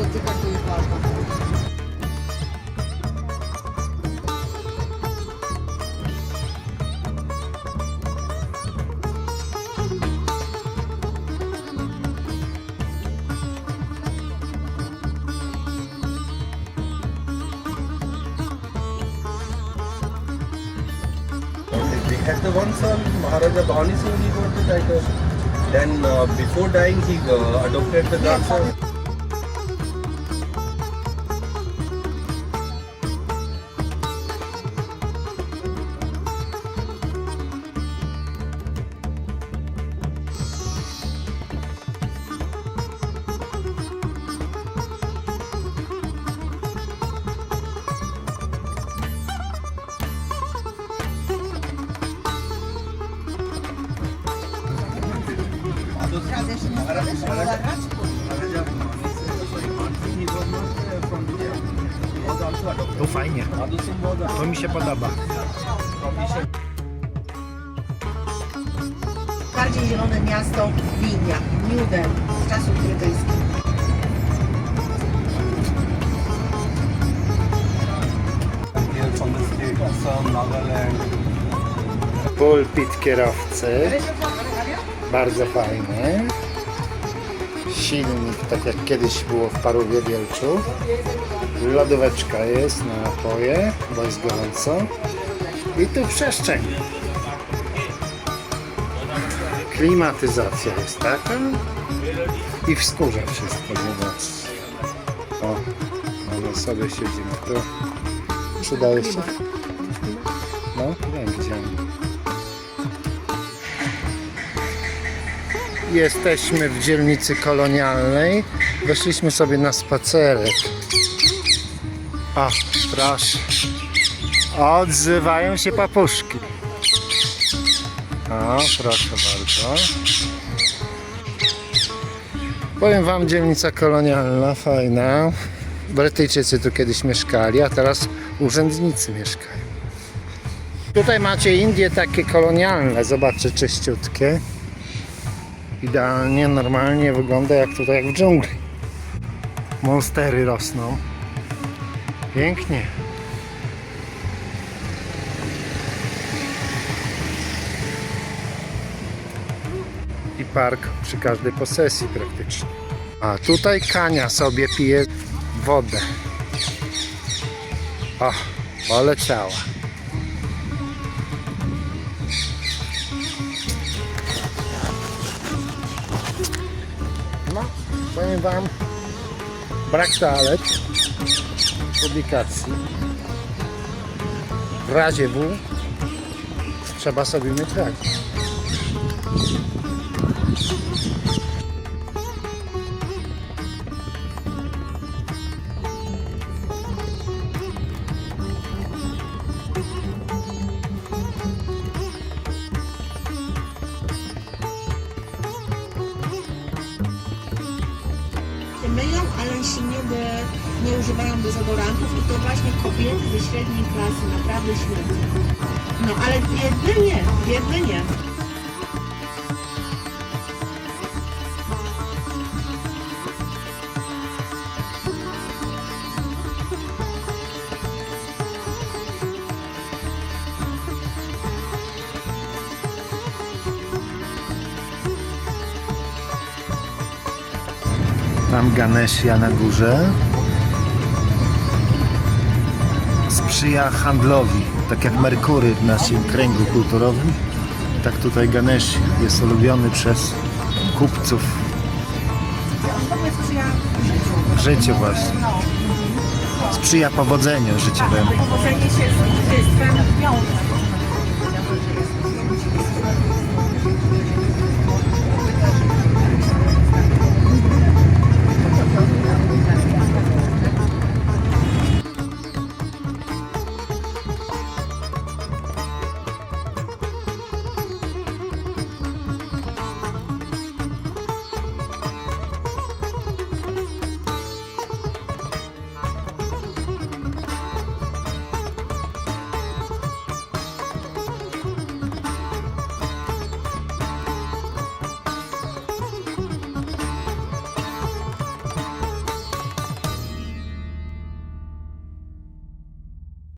dotykać do jego alkoholu. Had the one son, Maharaja Bhani Singh, he got the title. Then uh, before dying, he uh, adopted the grandson. To fajnie. To mi się podoba. Bardziej zielone miasto Winia, New Delhi, z czasów brytyjskich. Pulpit kierowcy. Bardzo fajny. Silnik, tak jak kiedyś było w Parówie Wielczu. Lodóweczka jest na napoje, bo jest gorąco. I tu przestrzeń. Klimatyzacja jest taka. I w skórze wszystko, zobaczcie. O, mamy sobie siedzimy tu. Przydaje się? No, wiem, widziałem. Jesteśmy w dzielnicy kolonialnej. Weszliśmy sobie na spacerek. O, proszę. Odzywają się papuszki. O, proszę bardzo. Powiem wam, dzielnica kolonialna, fajna. Brytyjczycy tu kiedyś mieszkali, a teraz urzędnicy mieszkają. Tutaj macie Indie takie kolonialne, zobaczcie, czyściutkie. Idealnie, normalnie wygląda jak tutaj, jak w dżungli. Monstery rosną. Pięknie. I park przy każdej posesji praktycznie. A tutaj Kania sobie pije wodę. O, poleciała. Powiem Wam, brak toalet, publikacji. W razie W trzeba sobie mieć. Ale się nie, de, nie używają dezodorantów i to właśnie kobiety ze średniej klasy naprawdę śmierdzą. No ale biedne nie, biedne nie. Tam Ganesha na górze sprzyja handlowi, tak jak Merkury w naszym kręgu kulturowym. Tak tutaj Ganesh jest ulubiony przez kupców życiu właśnie. Sprzyja powodzeniu życiowemu. powodzenie się z wiąże.